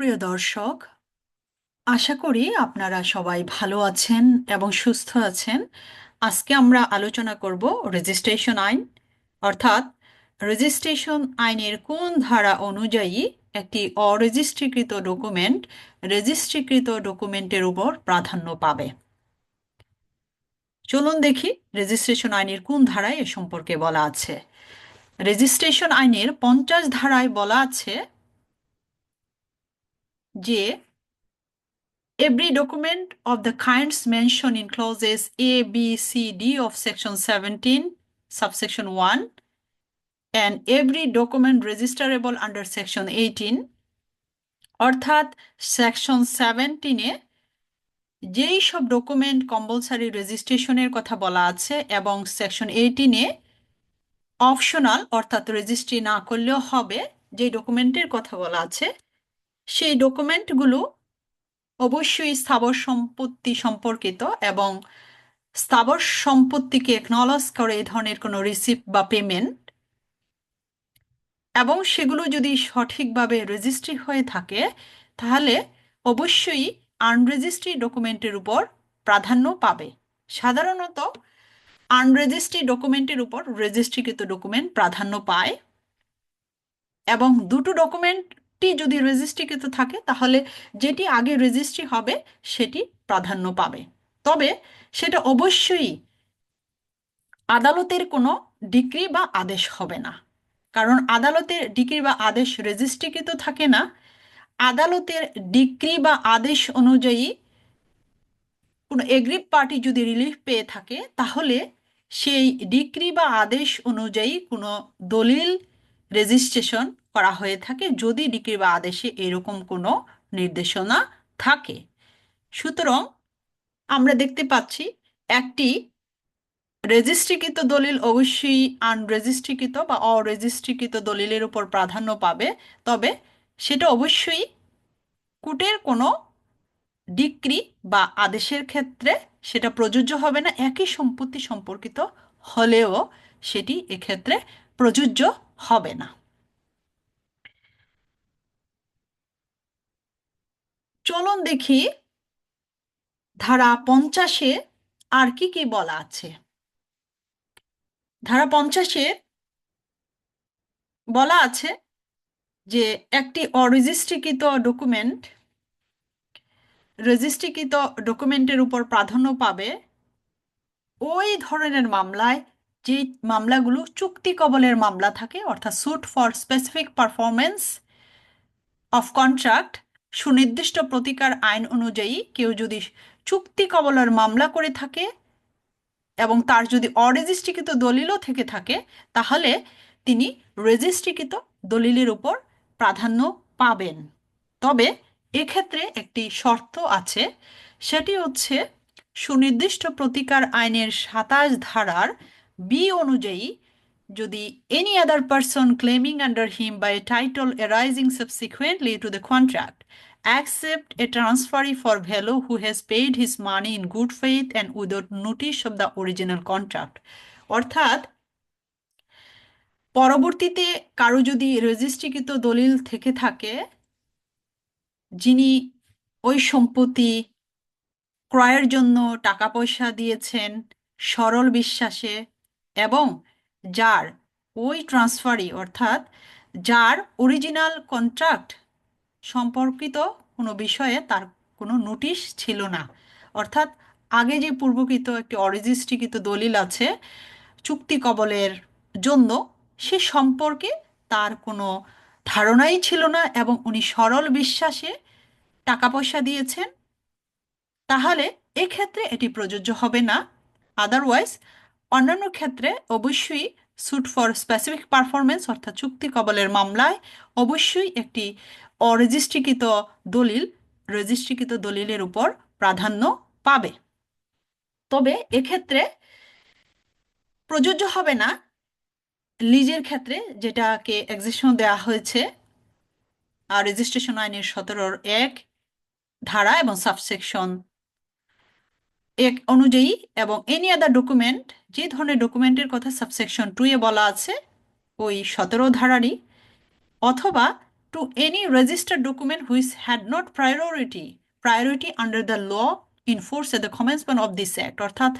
প্রিয় দর্শক, আশা করি আপনারা সবাই ভালো আছেন এবং সুস্থ আছেন। আজকে আমরা আলোচনা করব রেজিস্ট্রেশন আইন, অর্থাৎ রেজিস্ট্রেশন আইনের কোন ধারা অনুযায়ী একটি অরেজিস্ট্রিকৃত ডকুমেন্ট রেজিস্ট্রিকৃত ডকুমেন্টের উপর প্রাধান্য পাবে। চলুন দেখি রেজিস্ট্রেশন আইনের কোন ধারায় এ সম্পর্কে বলা আছে। রেজিস্ট্রেশন আইনের পঞ্চাশ ধারায় বলা আছে যে every document of the kinds mentioned in clauses A, B, C, D of section 17, subsection 1, and every document registerable under section 18, অর্থাৎ সেকশন সেভেন্টিনে যেই সব ডকুমেন্ট কম্পালসারি রেজিস্ট্রেশনের কথা বলা আছে এবং সেকশন এইটিনে অপশনাল অর্থাৎ রেজিস্ট্রি না করলেও হবে যে ডকুমেন্টের কথা বলা আছে সেই ডকুমেন্টগুলো অবশ্যই স্থাবর সম্পত্তি সম্পর্কিত এবং স্থাবর সম্পত্তিকে একনলজ করে এই ধরনের কোনো রিসিপ্ট বা পেমেন্ট এবং সেগুলো যদি সঠিকভাবে রেজিস্ট্রি হয়ে থাকে, তাহলে অবশ্যই আনরেজিস্ট্রি ডকুমেন্টের উপর প্রাধান্য পাবে। সাধারণত আনরেজিস্ট্রি ডকুমেন্টের উপর রেজিস্ট্রিকৃত ডকুমেন্ট প্রাধান্য পায় এবং দুটো ডকুমেন্টটি যদি রেজিস্ট্রিকৃত থাকে, তাহলে যেটি আগে রেজিস্ট্রি হবে, সেটি প্রাধান্য পাবে। তবে সেটা অবশ্যই আদালতের কোনো ডিক্রি বা আদেশ হবে না। কারণ আদালতের ডিক্রি বা আদেশ রেজিস্ট্রিকৃত থাকে না। আদালতের ডিক্রি বা আদেশ অনুযায়ী কোনো এগ্রিভ পার্টি যদি রিলিফ পেয়ে থাকে, তাহলে সেই ডিক্রি বা আদেশ অনুযায়ী কোনো দলিল, রেজিস্ট্রেশন করা হয়ে থাকে যদি ডিক্রি বা আদেশে এরকম কোনো নির্দেশনা থাকে। সুতরাং আমরা দেখতে পাচ্ছি একটি রেজিস্ট্রিকৃত দলিল অবশ্যই আনরেজিস্ট্রিকৃত বা অরেজিস্ট্রিকৃত দলিলের উপর প্রাধান্য পাবে, তবে সেটা অবশ্যই কোর্টের কোনো ডিক্রি বা আদেশের ক্ষেত্রে সেটা প্রযোজ্য হবে না, একই সম্পত্তি সম্পর্কিত হলেও সেটি এক্ষেত্রে প্রযোজ্য হবে না। চলুন দেখি ধারা পঞ্চাশে আর কি কি বলা আছে। ধারা পঞ্চাশে বলা আছে যে একটি অরেজিস্ট্রিকৃত ডকুমেন্ট, রেজিস্ট্রিকৃত ডকুমেন্টের উপর প্রাধান্য পাবে ওই ধরনের মামলায় যে মামলাগুলো চুক্তি কবলের মামলা থাকে, অর্থাৎ suit for specific performance of contract সুনির্দিষ্ট প্রতিকার আইন অনুযায়ী কেউ যদি চুক্তি কবলের মামলা করে থাকে এবং তার যদি অরেজিস্ট্রিকৃত দলিলও থেকে থাকে, তাহলে তিনি রেজিস্ট্রিকৃত দলিলের উপর প্রাধান্য পাবেন। তবে এক্ষেত্রে একটি শর্ত আছে, সেটি হচ্ছে সুনির্দিষ্ট প্রতিকার আইনের সাতাশ ধারার বি অনুযায়ী যদি any other person claiming under him by title arising subsequently to the contract except a transferee for value who has paid his money in good faith and without notice of the original contract অর্থাৎ, পরবর্তীতে কারও যদি রেজিস্ট্রিকৃত দলিল থেকে থাকে, যিনি ওই সম্পত্তি ক্রয়ের জন্য টাকা পয়সা দিয়েছেন সরল বিশ্বাসে এবং যার ওই ট্রান্সফারই অর্থাৎ যার অরিজিনাল কন্ট্রাক্ট সম্পর্কিত কোনো বিষয়ে তার কোনো নোটিশ ছিল না। অর্থাৎ আগে যে পূর্বকৃত একটি অরেজিস্ট্রিকৃত দলিল আছে, চুক্তি কবলের জন্য, সে সম্পর্কে তার কোনো ধারণাই ছিল না এবং উনি সরল বিশ্বাসে টাকা পয়সা দিয়েছেন। তাহলে এক্ষেত্রে এটি প্রযোজ্য হবে না। আদারওয়াইজ অন্যান্য ক্ষেত্রে অবশ্যই স্যুট ফর স্পেসিফিক পারফরমেন্স অর্থাৎ চুক্তি কবলের মামলায় অবশ্যই একটি অরেজিস্ট্রিকৃত দলিল, রেজিস্ট্রিকৃত দলিলের উপর প্রাধান্য পাবে। তবে এক্ষেত্রে প্রযোজ্য হবে না লিজের ক্ষেত্রে, যেটাকে এক্সিশন দেওয়া হয়েছে আর রেজিস্ট্রেশন আইনের সতেরোর এক ধারা এবং সাবসেকশন এক অনুযায়ী এবং এনি আদার ডকুমেন্ট যে ধরনের ডকুমেন্টের কথা সাবসেকশন টু এ বলা আছে, ওই সতেরো ধারারই, অথবা to any registered document which had not priority priority under the law at the commencement of this act. অর্থাৎ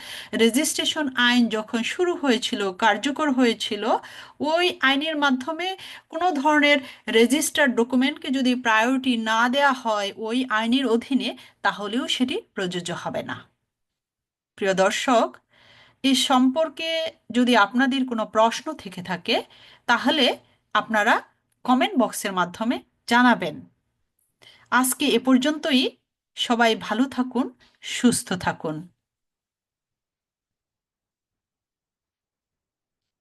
রেজিস্ট্রেশন আইন যখন শুরু হয়েছিল, কার্যকর হয়েছিল, ওই আইনের মাধ্যমে কোনো ধরনের রেজিস্টার্ড ডকুমেন্টকে যদি প্রায়োরিটি না দেয়া হয় ওই আইনের অধীনে, তাহলেও সেটি প্রযোজ্য হবে না। প্রিয় দর্শক এই সম্পর্কে যদি আপনাদের কোনো প্রশ্ন থেকে থাকে, তাহলে আপনারা কমেন্ট বক্সের মাধ্যমে জানাবেন। আজকে এ পর্যন্তই। সবাই ভালো থাকুন, সুস্থ থাকুন।